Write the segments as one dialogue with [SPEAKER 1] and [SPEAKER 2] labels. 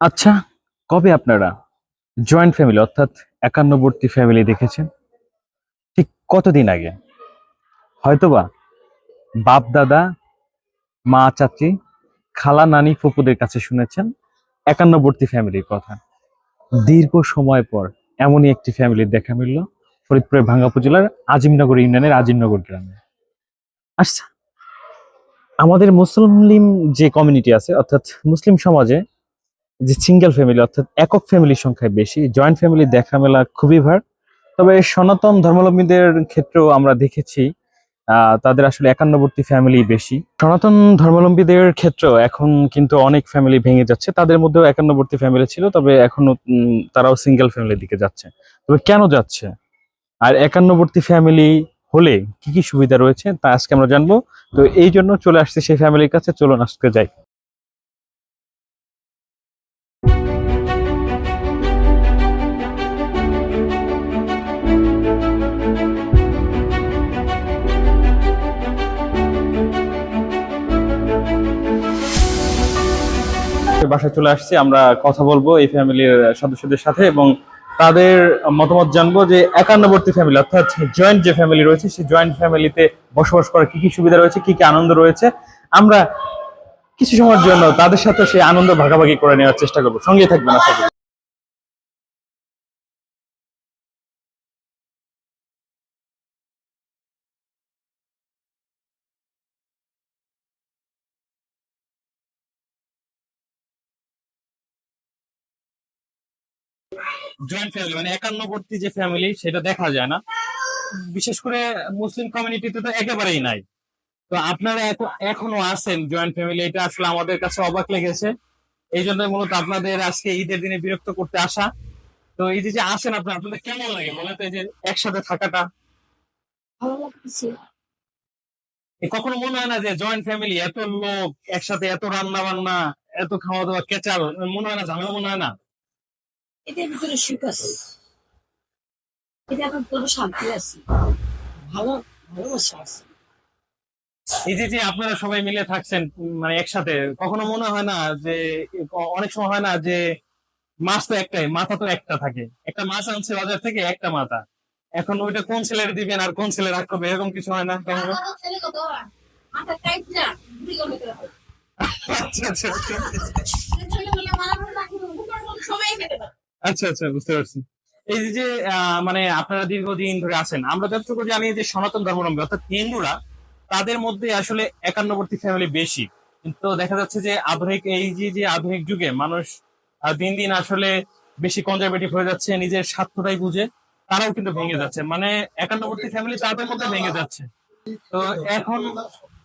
[SPEAKER 1] আচ্ছা কবে আপনারা জয়েন্ট ফ্যামিলি অর্থাৎ একান্নবর্তী ফ্যামিলি দেখেছেন? ঠিক কতদিন আগে? হয়তোবা বাপ দাদা, মা চাচি, খালা নানি ফুপুদের কাছে শুনেছেন একান্নবর্তী ফ্যামিলির কথা। দীর্ঘ সময় পর এমনই একটি ফ্যামিলির দেখা মিলল ফরিদপুরের ভাঙ্গা উপজেলার আজিমনগর ইউনিয়নের আজিমনগর গ্রামে। আচ্ছা আমাদের মুসলিম যে কমিউনিটি আছে, অর্থাৎ মুসলিম সমাজে যে সিঙ্গেল ফ্যামিলি অর্থাৎ একক ফ্যামিলির সংখ্যা বেশি জয়েন্ট ফ্যামিলি দেখা মেলা খুবই ভার। তবে সনাতন ধর্মাবলম্বীদের ক্ষেত্রেও আমরা দেখেছি তাদের আসলে একান্নবর্তী ফ্যামিলি বেশি। সনাতন ধর্মাবলম্বীদের ক্ষেত্রেও এখন কিন্তু অনেক ফ্যামিলি ভেঙে যাচ্ছে। তাদের মধ্যেও একান্নবর্তী ফ্যামিলি ছিল, তবে এখনও তারাও সিঙ্গেল ফ্যামিলির দিকে যাচ্ছে। তবে কেন যাচ্ছে? আর একান্নবর্তী ফ্যামিলি হলে কি কি সুবিধা রয়েছে তা আজকে আমরা জানব। তো এই জন্য চলে আসছে সেই ফ্যামিলির কাছে। চলুন আজকে যাই। বাসায় চলে আসছি, আমরা কথা বলব এই ফ্যামিলির সদস্যদের সাথে এবং তাদের মতামত জানব যে একান্নবর্তী ফ্যামিলি অর্থাৎ জয়েন্ট যে ফ্যামিলি রয়েছে, সেই জয়েন্ট ফ্যামিলিতে বসবাস করার কি কি সুবিধা রয়েছে, কি কি আনন্দ রয়েছে, আমরা কিছু সময়ের জন্য তাদের সাথে সেই আনন্দ ভাগাভাগি করে নেওয়ার চেষ্টা করব। সঙ্গে থাকবেন, আশা করি। জয়েন্ট ফ্যামিলি মানে একান্নবর্তী যে ফ্যামিলি সেটা দেখা যায় না। বিশেষ করে মুসলিম কমিউনিটিতে তো একেবারেই নাই। তো আপনারা এখনও আছেন জয়েন্ট ফ্যামিলি এটা আসলে আমাদের কাছে অবাক লেগেছে। এই জন্য মূলত আপনাদের আজকে ঈদের দিনে বিরক্ত করতে আসা। তো এই যে আছেন আপনার আপনাদের কেমন লাগে? বলেন তো এই যে একসাথে থাকাটা।
[SPEAKER 2] ভালো
[SPEAKER 1] কখনো মনে হয় না যে জয়েন্ট ফ্যামিলি এত লোক একসাথে এত রান্না বান্না এত খাওয়া দাওয়া কেচাল মনে হয় না ঝামেলা মনে হয় না?
[SPEAKER 2] এটার ভিতরে সুখ আছে। এটা এখন পুরো শান্তি আছে। ভালো ভালোবাসা আছে।
[SPEAKER 1] এই যে যে আপনারা সবাই মিলে থাকছেন মানে একসাথে কখনো মনে হয় না যে অনেক সময় হয় না যে মাছ তো একটাই মাথা তো একটা থাকে। একটা মাছ আনছে বাজার থেকে একটা মাথা। এখন ওইটা কোন ছেলের দিবেন আর কোন ছেলে রাখবে এরকম কিছু হয় না?
[SPEAKER 2] আমার হয়
[SPEAKER 1] আচ্ছা আচ্ছা আচ্ছা। আচ্ছা বুঝতে পারছি। এই যে মানে আপনারা দীর্ঘদিন ধরে আছেন, আমরা যতটুকু জানি যে সনাতন ধর্মাবলম্বী, অর্থাৎ হিন্দুরা, তাদের মধ্যে আসলে একান্নবর্তী ফ্যামিলি বেশি। কিন্তু দেখা যাচ্ছে যে আধুনিক, এই যে যে আধুনিক যুগে মানুষ দিন দিন আসলে বেশি কনজারভেটিভ হয়ে যাচ্ছে, নিজের স্বার্থটাই বুঝে, তারাও কিন্তু ভেঙে যাচ্ছে। মানে একান্নবর্তী ফ্যামিলি তাদের মধ্যে ভেঙে যাচ্ছে। তো এখন,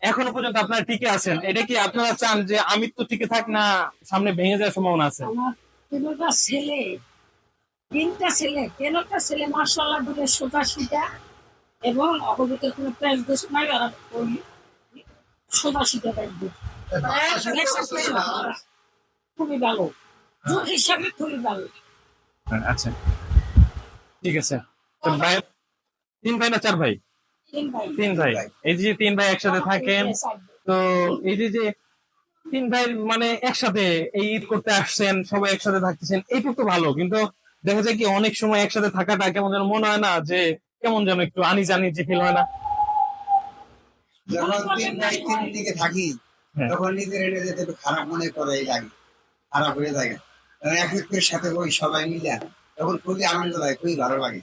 [SPEAKER 1] এখনও পর্যন্ত আপনারা টিকে আছেন? এটা কি আপনারা চান যে আমি তো টিকে থাক না, সামনে ভেঙে যাওয়ার সম্ভাবনা আছে?
[SPEAKER 2] তিনটা ছেলে? তিনটা ছেলে। তিনটা ছেলে? মার্শাল্লাহ দুটো সোজা সিধা এবং অবগত কোনো প্রেস দোষ নাই সোজা সিধা খুবই ভালো। যুগ হিসাবে খুবই ভালো।
[SPEAKER 1] আচ্ছা। ঠিক আছে। তো ভাই তিন ভাই না চার ভাই?
[SPEAKER 2] তিন ভাই।
[SPEAKER 1] তিন ভাই। এই যে তিন ভাই একসাথে থাকেন তো এই যে তিন ভাই মানে একসাথে এই ঈদ করতে আসছেন সবাই একসাথে থাকতেছেন এইটুকু তো ভালো। কিন্তু দেখা যায় কি অনেক সময় একসাথে থাকাটা কেমন যেন মনে হয় না যে কেমন যেন একটু আনি জানি যে ফিল হয় না।
[SPEAKER 3] যখন তিন ভাই তিন দিকে থাকি
[SPEAKER 1] হ্যাঁ।
[SPEAKER 3] তখন নিজের এটা যেতে একটু খারাপ মনে করে এই লাগে খারাপ হয়ে থাকে এক একটুর সাথে ওই সবাই মিলে তখন খুবই আনন্দ লাগে খুবই ভালো লাগে।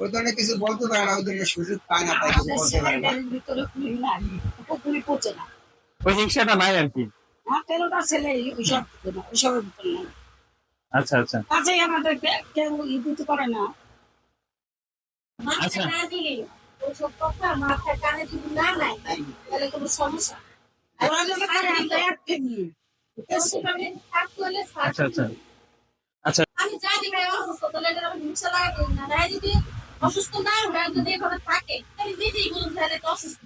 [SPEAKER 3] ওই ধরনের কিছু বলতে পারে না ওই ধরনের সুযোগ পায় না তাই কিছু বলতে পারে না।
[SPEAKER 1] ওই হিংসাটা নাই আর কি।
[SPEAKER 2] তেরোটা ছেলে ওইসব ওইসবের ভিতরে
[SPEAKER 1] আচ্ছা আচ্ছা।
[SPEAKER 2] কাজেই আমাদের কেউ ই দিতে পারে না।
[SPEAKER 1] আচ্ছা।
[SPEAKER 2] না দিলে ওইসব কথা মাথায় কানে যদি না নাই তাহলে কোনো সমস্যা আর ওরা যদি কানে আমরা এক
[SPEAKER 1] আচ্ছা আচ্ছা।
[SPEAKER 4] আমি জানি ভাই অসুস্থ তাহলে এটা আমি হিংসা লাগাবো না। যদি অসুস্থ না হয় যদি এখানে থাকে তাহলে নিজেই বলুন তাহলে তো অসুস্থ।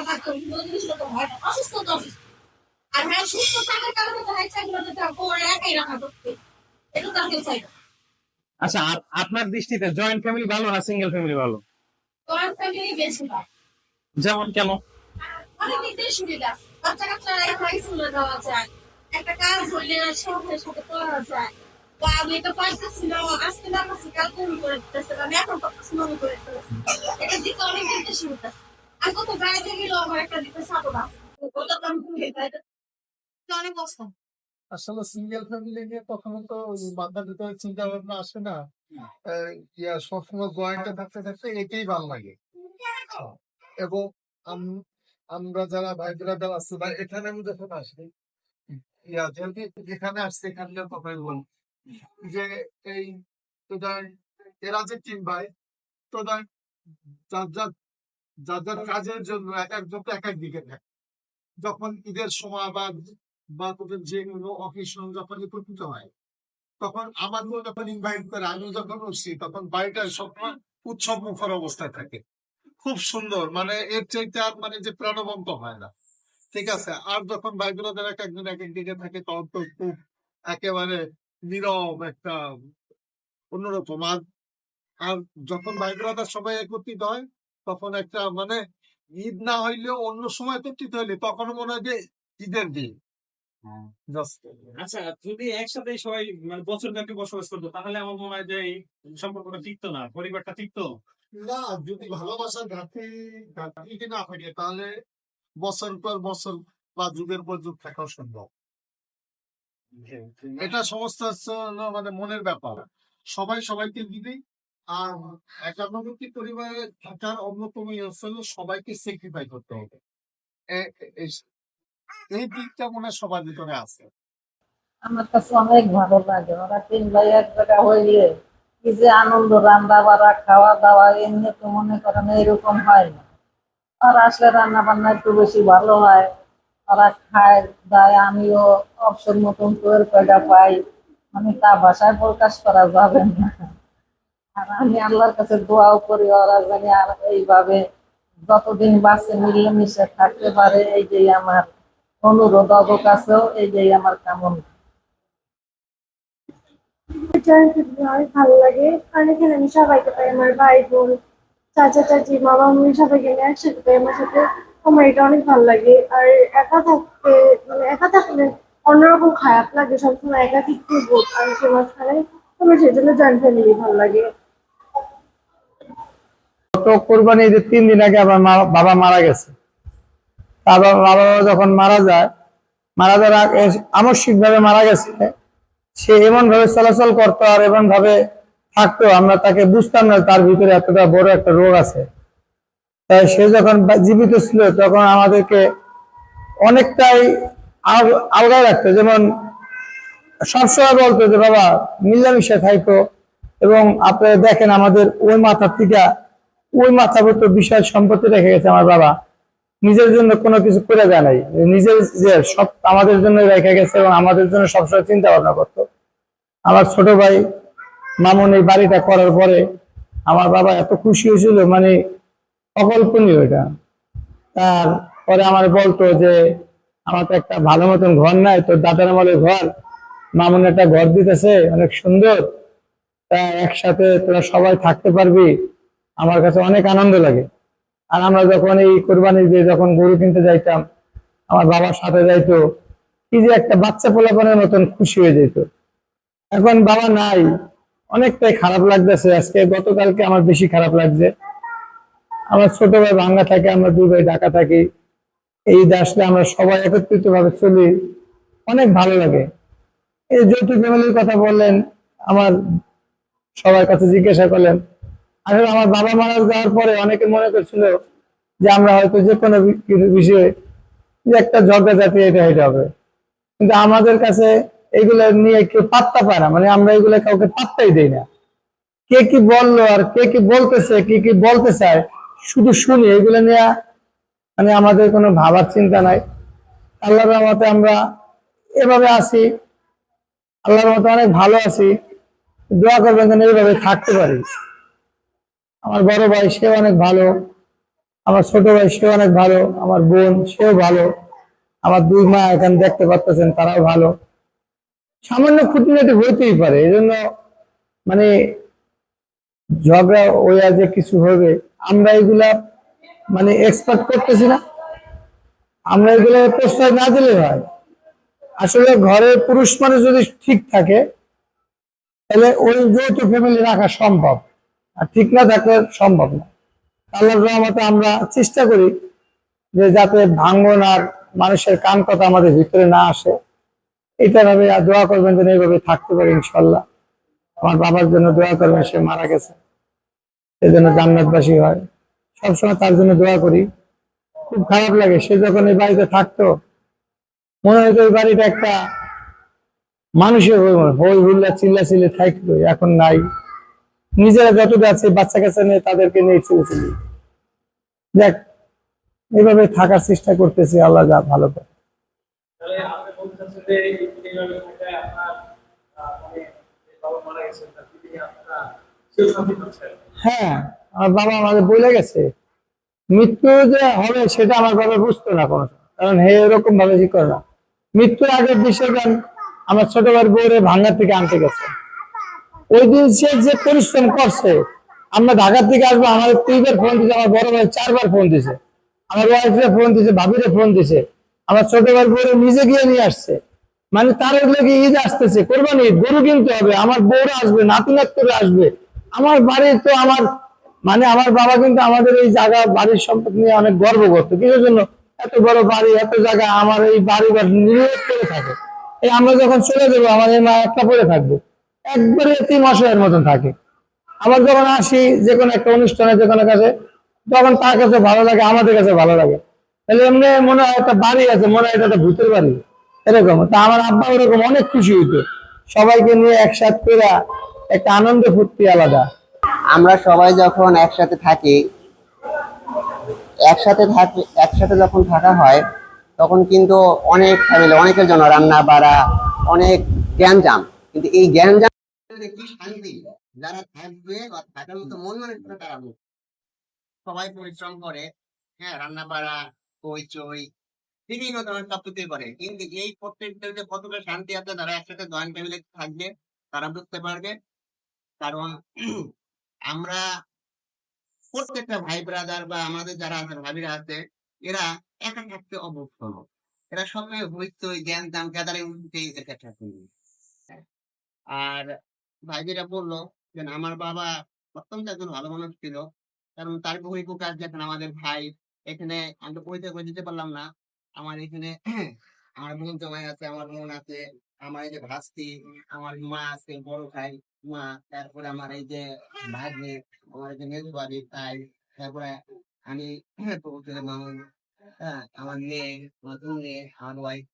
[SPEAKER 4] তো হয় না অসুস্থ তো অসুস্থ আর ভাই সুস্থ থাকার কারণে তো হয় চাকরি তো করে একাই রাখা করতে এটা তো চাই
[SPEAKER 1] আচ্ছা আপ- আপনার দৃষ্টিতে জয়েন্ট ফ্যামিলি ভালো না সিঙ্গেল ফ্যামিলি ভালো?
[SPEAKER 4] তোমার ফ্যামিলি বেশি ভাই
[SPEAKER 1] যেমন কেন?
[SPEAKER 4] অনেক দিক দিয়ে সুবিধা বাচ্চা কাচ্চা একা স্কুলে দেওয়া যায়। একটা কাজ হইলে সবাই সাথে করা যায়। বা আমি এটা পাইতেছি না আজকে না কালকে করে আমি এখন পাচ্ছি মনে করে দিতেছি এটা দিতে অনেক দিন বেশি হইতেছে আর কত গাড়িতে গেল আমার একটা দিতে সাপোর্ট আছে। ওটা তো আমি তুমি এটা অনেক কষ্ট
[SPEAKER 5] আসলে সিঙ্গেল ফ্যামিলি নিয়ে কখনো তো চিন্তা ভাবনা আসে না। সবসময় জয়েন্টে থাকতে থাকতে এটাই ভালো লাগে। এবং আমরা যারা ভাই ব্রাদার আছে বা এখানে আমি যখন আসি ইয়া যেহেতু এখানে আসছে এখানকার কথাই বল যে এই তোদের এরা যে তিন ভাই তোদের যার যার যার যার কাজের জন্য এক একজন এক এক দিকে থাকে যখন ঈদের সময় বা বা তোদের যে কোনো অকেশন যখন একত্রিত হয়, তখন আমাকেও যখন ইনভাইট করে, আমিও যখন উঠছি তখন বাড়িটা সবসময় উৎসব মুখর অবস্থায় থাকে। খুব সুন্দর মানে এর চাইতে আর মানে যে প্রাণবন্ত হয় না। ঠিক আছে, আর যখন বাইগুলোদের এক একজন এক এক দিকে থাকে, তখন তো খুব একেবারে নীরব একটা অন্যরকম। আর আর যখন বাইগুলোদের সবাই একত্রিত হয় তখন একটা মানে ঈদ না হইলেও অন্য সময় একত্রিত হইলে তখন মনে হয় যে ঈদের দিন।
[SPEAKER 6] আচ্ছা যদি একসাথে সবাই মানে বছর ব্যাপী বসবাস করতো তাহলে আমার মনে হয় যে এই সম্পর্কটা টিকতো না পরিবারটা টিকতো?
[SPEAKER 5] না যদি ভালোবাসার ঘাটতি না থাকে তাহলে বছর পর বছর বা যুগের পর যুগ থাকা সম্ভব। এটা সমস্ত মানে মনের ব্যাপার। সবাই সবাইকে দিবি আর একান্নবর্তী পরিবারে থাকার অন্যতম ইয়ে সবাইকে স্যাক্রিফাই করতে হবে। এই- দিকটা মনে সবার ভিতরে আছে।
[SPEAKER 7] আমার কাছে অনেক ভালো লাগে। ওরা তিন ভাই, এক জায়গা হইলে কি যে আনন্দ রান্না বাড়া খাওয়া দাওয়া এমনি তো মনে করেন এরকম হয় না। আর আসলে রান্না বান্না একটু বেশি ভালো হয়। ওরা খায়, দায়, আমিও অবসর মতন তোর কয়টা পাই। মানে তা ভাষায় প্রকাশ করা যাবে না। আর আমি আল্লাহর কাছে দোয়াও করি, ওরা জানি আর এইভাবে যতদিন বাঁচে মিলেমিশে থাকতে পারে, এই যে আমার অনুরোধ অব কাছেও এই যে আমার কামনা।
[SPEAKER 8] চাচা চাচি নিয়ে আমার সাথে। এটা অনেক ভালো লাগে। আর একা থাকতে মানে একা থাকলে অন্যরকম খারাপ লাগে, সবসময় একা বোধ আর মাঝখানে। সেই জন্য জয়েন্ট ফ্যামিলি ভালো লাগে।
[SPEAKER 9] কোরবানি ঈদের তিন দিন আগে আমার বাবা মারা গেছে। তারপর বাবা যখন মারা যায়, মারা যাওয়ার আনুষ্ঠানিক ভাবে মারা গেছে। সে এমন ভাবে চলাচল করতো আর এমন ভাবে থাকতো, আমরা তাকে বুঝতাম না তার ভিতরে এতটা বড় একটা রোগ আছে। তাই সে যখন জীবিত ছিল, তখন আমাদেরকে অনেকটাই আলগায় রাখতো। যেমন সবসময় বলতো যে, বাবা মিলামিশে থাইকো এবং আপনারা দেখেন আমাদের ওই মাথার থেকে ওই মাথাভূত বিষয় সম্পত্তি রেখে গেছে আমার বাবা। নিজের জন্য কোনো কিছু করে দেয় নাই। নিজের যে সব আমাদের জন্য রেখে গেছে এবং আমাদের জন্য সবসময় চিন্তা ভাবনা করতো। আমার ছোট ভাই মামুন এই বাড়িটা করার পরে আমার বাবা এত খুশি হয়েছিল মানে অকল্পনীয় এটা। তারপরে আমার বলতো যে, আমার তো একটা ভালো মতন ঘর নাই, তোর দাদার আমলের ঘর। মামুন একটা ঘর দিতেছে, অনেক সুন্দর। তা একসাথে তোরা সবাই থাকতে পারবি। আমার কাছে অনেক আনন্দ লাগে। আর আমরা যখন এই কোরবানি দিয়ে যখন গরু কিনতে যাইতাম, আমার বাবার সাথে যাইতো কি যে একটা বাচ্চা পোলাপনের মতন খুশি হয়ে যেত এখন বাবা নাই, অনেকটাই খারাপ লাগতেছে। আজকে গতকালকে আমার বেশি খারাপ লাগছে। আমার ছোট ভাই ভাঙ্গা থাকে, আমরা দুই ভাই ঢাকা থাকি। এই আসলে আমরা সবাই একত্রিত ভাবে চলি। অনেক ভালো লাগে। এই যৌথ ফ্যামিলির কথা বললেন, আমার সবার কাছে জিজ্ঞাসা করলেন আসলে আমার বাবা মারা যাওয়ার পরে অনেকে মনে করছিল যে আমরা হয়তো যে কোনো বিষয়ে যে একটা ঝগড়া জাতীয় এটা এটা হবে। কিন্তু আমাদের কাছে এগুলো নিয়ে কেউ পাত্তা পায় না। মানে আমরা এগুলো কাউকে পাত্তাই দেই না। কে কি বলল আর কে কি বলতেছে, কে কি বলতে চায়, শুধু শুনি। এগুলো নিয়ে মানে আমাদের কোনো ভাবার চিন্তা নাই। আল্লাহর রহমতে আমরা এভাবে আছি। আল্লাহর মতো অনেক ভালো আছি। দোয়া করবেন যেন এইভাবে থাকতে পারি। আমার বড় ভাই সেও অনেক ভালো, আমার ছোট ভাই সেও অনেক ভালো, আমার বোন সেও ভালো, আমার দুই মা এখানে দেখতে পাচ্ছেন তারাও ভালো। সামান্য খুঁটিনাটি হইতেই পারে এই জন্য মানে ঝগড়া ওয়া যে কিছু হবে, আমরা এগুলা মানে এক্সপার্ট করতেছি না। আমরা এগুলো প্রশ্রয় না দিলে হয়। আসলে ঘরে পুরুষ মানুষ যদি ঠিক থাকে, তাহলে ওই যৌথ ফ্যামিলি রাখা সম্ভব। আর ঠিক না থাকলে সম্ভব না। আল্লাহর রহমতে আমরা চেষ্টা করি যে যাতে ভাঙ্গন আর মানুষের কান কথা আমাদের ভিতরে না আসে। এটা ভাবে আর দোয়া করবেন যেন এইভাবে থাকতে পারি ইনশাল্লাহ আমার বাবার জন্য দোয়া করবেন, সে মারা গেছে। সেই জন্য জান্নাতবাসী হয়। সবসময় তার জন্য দোয়া করি। খুব খারাপ লাগে, সে যখন এই বাড়িতে থাকতো, মনে হতো এই বাড়িটা একটা মানুষের হই হই হুল্লা চিল্লা চিল্লি থাকতো এখন নাই। নিজেরা যতটা আছে বাচ্চা কাচ্চা নিয়ে তাদেরকে নিয়ে চলেছিলি দেখ এইভাবে থাকার চেষ্টা করতেছি আল্লাহ যা ভালো করে।
[SPEAKER 6] মানে
[SPEAKER 9] হ্যাঁ আমার বাবা আমাদের বলে গেছে মৃত্যু যে হবে সেটা আমার বাবা বুঝতো না কোনো কারণ হে এরকম ভাবে কি করে না। মৃত্যুর আগের বিষয়গান আমার ছোট ভাইয়ের বউরে ভাঙ্গার থেকে আনতে গেছে। ওই দিন সে যে পরিশ্রম করছে আমরা ঢাকার থেকে আসব আমাদের দুইবার ফোন দিছে আমার বড় ভাই চারবার ফোন দিছে আমার ওয়াইফে ফোন দিছে ভাবিরে ফোন দিছে আমার ছোট ভাইয়ের বউরে নিজে গিয়ে নিয়ে আসছে। মানে তার এগুলো কি ঈদ আসতেছে কোরবানি ঈদ, গরু কিনতে হবে আমার বউরা আসবে নাতি নাতরা আসবে। আমার বাড়ি তো আমার মানে আমার বাবা কিন্তু আমাদের এই জায়গা বাড়ির সম্পদ নিয়ে অনেক গর্ব করতো কিসের জন্য? এত বড় বাড়ি এত জায়গা আমার এই বাড়ি ঘর নির্ভর করে থাকে। এই আমরা যখন চলে যাব আমার এই মা একটা পড়ে থাকবে। একবারে তিন অসহায়ের মতন থাকে। আবার যখন আসি যে কোনো একটা অনুষ্ঠানে যে কোনো কাছে তখন তার কাছে ভালো লাগে, আমাদের কাছে ভালো লাগে। তাহলে এমনি মনে হয় একটা বাড়ি আছে, মনে হয় এটা একটা ভূতের বাড়ি। এরকম। তা আমার আব্বা ওরকম, অনেক খুশি হইতো। সবাইকে নিয়ে একসাথ করে একটা আনন্দ ফুর্তি আলাদা।
[SPEAKER 10] আমরা সবাই যখন একসাথে থাকি একসাথে থাকি, একসাথে যখন থাকা হয়, তখন কিন্তু অনেক ফ্যামিলি অনেকের জন্য রান্না বাড়া অনেক জ্ঞানজাম কিন্তু এই জ্ঞানজাম কি শান্তি যারা থাকবে বা থাকার মতো মন মানে করে তারা। সবাই পরিশ্রম করে হ্যাঁ রান্না বাড়া হই চই বিভিন্ন ধরনের সব কিছুই করে কিন্তু এই প্রত্যেকটা যে কতটা শান্তি আছে যারা একসাথে জয়েন্ট ফ্যামিলি থাকবে, তারা বুঝতে পারবে কারণ আমরা প্রত্যেকটা ভাই ব্রাদার বা আমাদের যারা আছে, ভাবিরা আছে, এরা একা থাকতে অভ্যস্ত। এরা সবাই হইচই, জ্ঞান, দাম গ্যাদারিং আর ভাই যেটা বলল যে আমার বাবা অত্যন্ত একজন ভালো মানুষ ছিল। কারণ তার বই কাজ দেখেন আমাদের ভাই, এখানে আমি তো পরিচয় করে দিতে পারলাম না। আমার এখানে আমার বোন জামাই আছে, আমার বোন আছে, আমার এই যে ভাস্তি, আমার মা আছে, বড় ভাই, মা, তারপরে আমার এই যে ভাগ্নে, আমার এই যে মেজু বাড়ি তাই, তারপরে আমি মামুন হ্যাঁ আমার মেয়ে আমার মেয়ে, আমার ওয়াইফ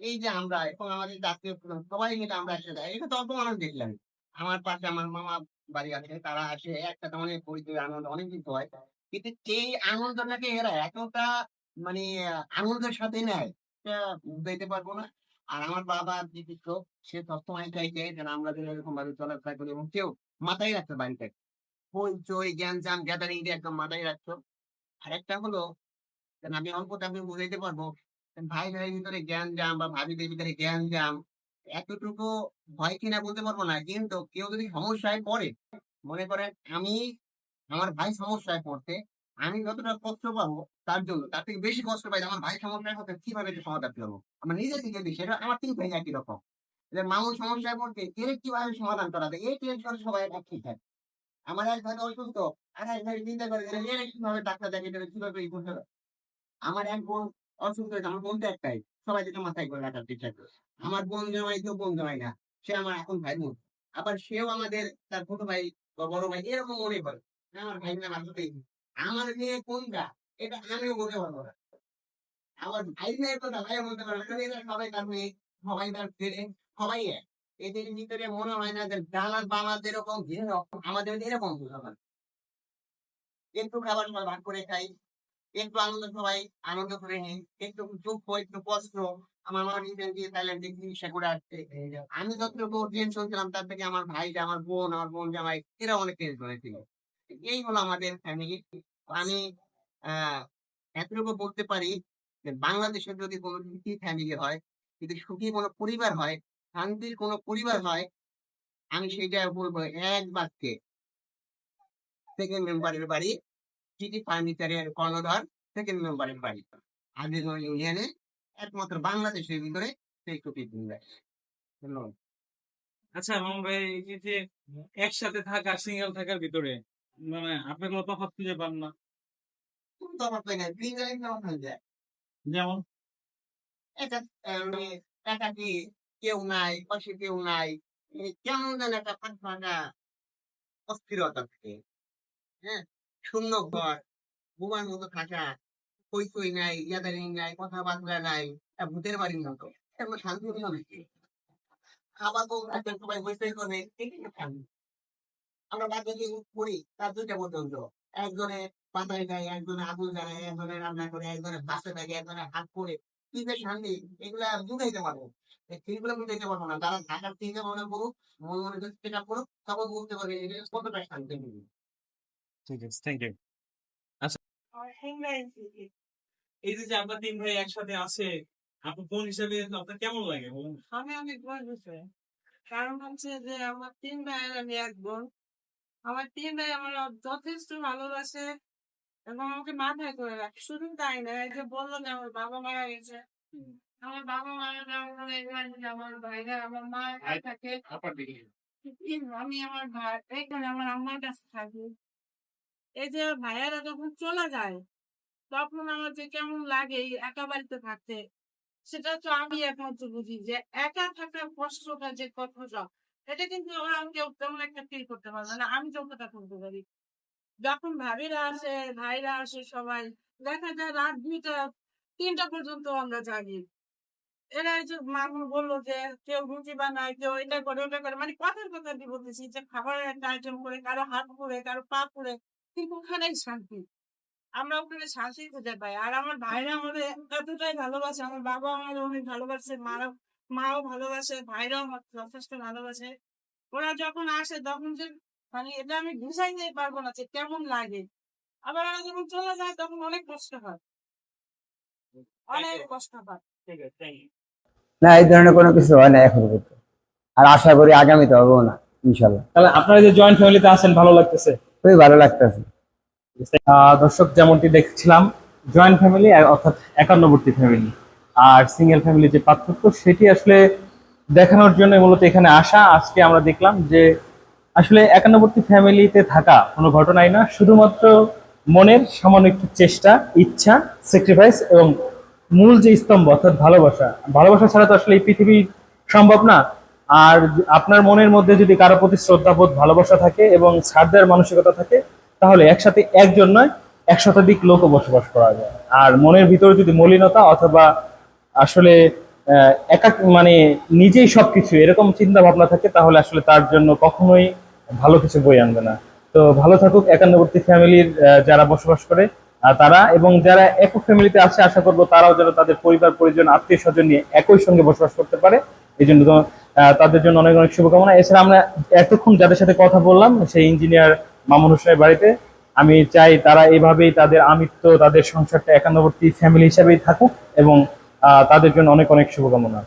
[SPEAKER 10] এই যে আমরা, এখন আমাদের জাতীয় সবাই মিলে আমরা একসাথে, এটা তো অল্প মানুষ দেখলাম। আমার পাশে আমার মামা বাড়ি আছে, তারা আসে একসাথে অনেক পরিচয় আনন্দ, অনেক কিছু হয়। কিন্তু সেই আনন্দটাকে এরা এতটা মানে আনন্দের সাথে নেয় বুঝাইতে পারব না। আর আমার বাবা বিচিত্র সে সবসময় চাইছে যেন আমরা যেন এরকম ভাবে চলাফেরা করি এবং কেউ মাথায় রাখতে বাড়িতে চই জ্ঞান, জাম গ্যাদারিং একদম মাথায় রাখতো আরেকটা হলো আমি অল্পটা আমি বুঝাইতে পারব ভাই ভাইয়ের ভিতরে জ্ঞান জাম বা ভাবিদের ভিতরে জ্ঞান জাম এতটুকু ভয় কিনা বলতে পারব না। কিন্তু কেউ যদি সমস্যায় পড়ে, মনে করেন আমি, আমার ভাই সমস্যায় পড়তে আমি যতটা কষ্ট পাবো তার জন্য, তার থেকে বেশি কষ্ট পাই আমার ভাই সমস্যায় পড়তে কীভাবে সমাধান করব? আমার নিজে থেকে সেটা আমার তিন ভাই একই রকম। যে মানুষ সমস্যায় পড়তে এর কীভাবে সমাধান করা যায়, এই টেনশন সবাই এক ঠিক থাকে। আমার এক ভাই অসুস্থ, আর এক ভাই চিন্তা করে এর কীভাবে ডাক্তার দেখে এটা কীভাবে আমার এক বোন অসুস্থ আমার বোন তো একটাই, সবাই যেটা মাথায় করে রাখার চেষ্টা করে। আমার বোন জামাই কেউ বোন জামাই না, সে আমার এখন ভাই বোন। আবার সেও আমাদের তার ছোট ভাই বা বড় ভাই এরকম মনে করে আমার ভাই না আমার মেয়ে কোনটা? এটা আমিও বলতে পারব না। আমার ভাই মেয়ের কথা ভাই বলতে পারব সবাই তার মেয়ে, সবাই তার সবাই এদের ভিতরে মনে হয় না যে আমাদের এরকম একটু খাবার ভাগ করে খাই। একটু আনন্দ সবাই, আনন্দ করে নিই। একটু দুঃখ, একটু কষ্ট, আমার মা নিজে দিয়ে থাইল্যান্ডে চিকিৎসা করে আসছে। আমি যতটুকু টেনশন ছিলাম তার থেকে আমার ভাই আমার বোন আমার বোন জামাই, এরা অনেক টেনশন ছিল এই হলো আমাদের ফ্যামিলি আমি এতটুকু বলতে পারি যে বাংলাদেশের যদি কোনো সুখী ফ্যামিলি হয়, যদি সুখী কোনো পরিবার হয়, শান্তির কোনো পরিবার হয়, আমি সেটা বলব এক বাক্যে। সেকেন্ড মেম্বারের বাড়ি সিটি ফার্নিচারের কর্ণধার সেকেন্ড মেম্বারের বাড়ি আদিগঞ্জ ইউনিয়নে একমাত্র বাংলাদেশের ভিতরে ট্রিটমেন্ট দেয় ধন্যবাদ।
[SPEAKER 6] আচ্ছা ভাই এই যে একসাথে থাকা সিঙ্গেল থাকার ভিতরে মানে আপনি কোনো তফাৎ খুঁজে পান না?
[SPEAKER 10] কোনো তফাৎ পাই না কেমন হয়ে যায়
[SPEAKER 6] যেমন?
[SPEAKER 10] এটা মানে একাকি কেউ নাই পাশে কেউ নাই কেমন যেন একটা ফাঁকা অস্থিরতা থাকে। হ্যাঁ? শূন্য ঘর বোমার মতো থাকা কই নাই গ্যাদারিং নাই কথাবার্তা নাই ভূতের বাড়ির মতো। এমন শান্তি হলো খাবার দুইটা পর্যন্ত একজনে পাতায় খায় একজনে আগুন জ্বালায়, একজনে রান্না করে, একজনে বাসে থাকে, একজনে হাত করে কি যে শান্তি, এগুলা বুঝাইতে পারব সেইগুলো বুঝাইতে পারব না। তারা ঢাকার চিন্তা ভাবনা করুক, মনে মনে চেষ্টা করুক, তখন বুঝতে পারবে কতটা শান্তি
[SPEAKER 6] ঠিক আছে থ্যাংক ইউ এই যে আপনার তিন ভাই একসাথে আছে আপনার বোন হিসেবে আপনার কেমন লাগে
[SPEAKER 7] আমি অনেক গর্বিত কারণ হচ্ছে যে আমার তিন ভাইয়ের আমি এক বোন। আমার তিন ভাই আমার যথেষ্ট ভালোবাসে এবং আমাকে মাথায় করে রাখে। শুধু তাই না এই যে বলল যে আমার বাবা মারা গেছে। আমার বাবা মারা যাওয়ার পরে আমার ভাইরা আমার মা থাকে। আমি আমার ভাই এখানে আমার আম্মার কাছে থাকি। এই যে ভাইয়ারা যখন চলে যায়, তখন আমার যে কেমন লাগে একা বাড়িতে থাকতে, সেটা তো আমি একমাত্র বুঝি যে একা থাকার কষ্টটা যে কতটা, এটা কিন্তু ওরা কেউ তেমন একটা ফিল করতে পারবে না। আমি যতটা করতে পারি। যখন ভাবিরা আসে, ভাইরা আসে সবাই, দেখা যায় রাত দুইটা, তিনটা পর্যন্ত আমরা জাগি। এরা এই যে মামু বলল যে কেউ রুটি বানায়, কেউ এটা করে, ওটা করে মানে কথার কথা বলতেছি যে খাবারের একটা আইটেম করে, কারও হাত করে কারও পা করে কিন্তু ওখানেই শান্তি। আমরা ওখানে শান্তি খুঁজে পাই। আর আমার ভাইরা আমাদের এতটাই ভালোবাসে। আমার বাবা আমার অনেক ভালোবাসে মারা মাও ভালোবাসে ভাইরাও আমার যথেষ্ট ভালোবাসে। ওরা যখন আসে তখন যে মানে এটা আমি বুঝাইতে পারব না যে কেমন লাগে। আবার ওরা যখন চলে যায় তখন অনেক কষ্ট হয়। অনেক কষ্ট হয়।
[SPEAKER 9] না এই ধরনের কোনো কিছু হয় না এখন আর আশা করি আগামীতে হবেও না ইনশাল্লাহ।
[SPEAKER 1] তাহলে আপনারা যে জয়েন্ট ফ্যামিলিতে আছেন ভালো লাগতেছে?
[SPEAKER 9] খুবই ভালো লাগতেছে।
[SPEAKER 1] দর্শক যেমনটি দেখছিলাম জয়েন্ট ফ্যামিলি অর্থাৎ একান্নবর্তী ফ্যামিলি আর সিঙ্গেল ফ্যামিলি যে পার্থক্য, সেটি আসলে দেখানোর জন্য মূলত এখানে আসা। আজকে আমরা দেখলাম যে আসলে একান্নবর্তী ফ্যামিলিতে থাকা কোনো ঘটনাই না, শুধুমাত্র মনের সামান্য একটু চেষ্টা, ইচ্ছা স্যাক্রিফাইস এবং মূল যে স্তম্ভ, অর্থাৎ ভালোবাসা। ভালোবাসা ছাড়া তো আসলে এই পৃথিবী সম্ভব না। আর আপনার মনের মধ্যে যদি কারও প্রতি শ্রদ্ধাবোধ, ভালোবাসা থাকে এবং ছাড় মানসিকতা থাকে, তাহলে একসাথে একজন নয়, এক শতাধিক লোকও বসবাস করা যায়। আর মনের ভিতরে যদি মলিনতা অথবা আসলে একা মানে নিজেই সবকিছু এরকম চিন্তা ভাবনা থাকে, তাহলে আসলে তার জন্য কখনোই ভালো কিছু বই আনবে না। তো ভালো থাকুক একান্নবর্তী ফ্যামিলির যারা বসবাস করে তারা এবং যারা একক ফ্যামিলিতে আছে, আশা করব তারাও যেন তাদের পরিবার, পরিজন আত্মীয় স্বজন নিয়ে একই সঙ্গে বসবাস করতে পারে। এই জন্য তাদের জন্য অনেক অনেক শুভকামনা। এছাড়া আমরা এতক্ষণ যাদের সাথে কথা বললাম, সেই ইঞ্জিনিয়ার মামুন হোসেনের বাড়িতে, আমি চাই তারা এভাবেই তাদের আমিত্ব, তাদের সংসারটা একান্নবর্তী ফ্যামিলি হিসাবেই থাকুক এবং তাদের জন্য অনেক অনেক শুভকামনা।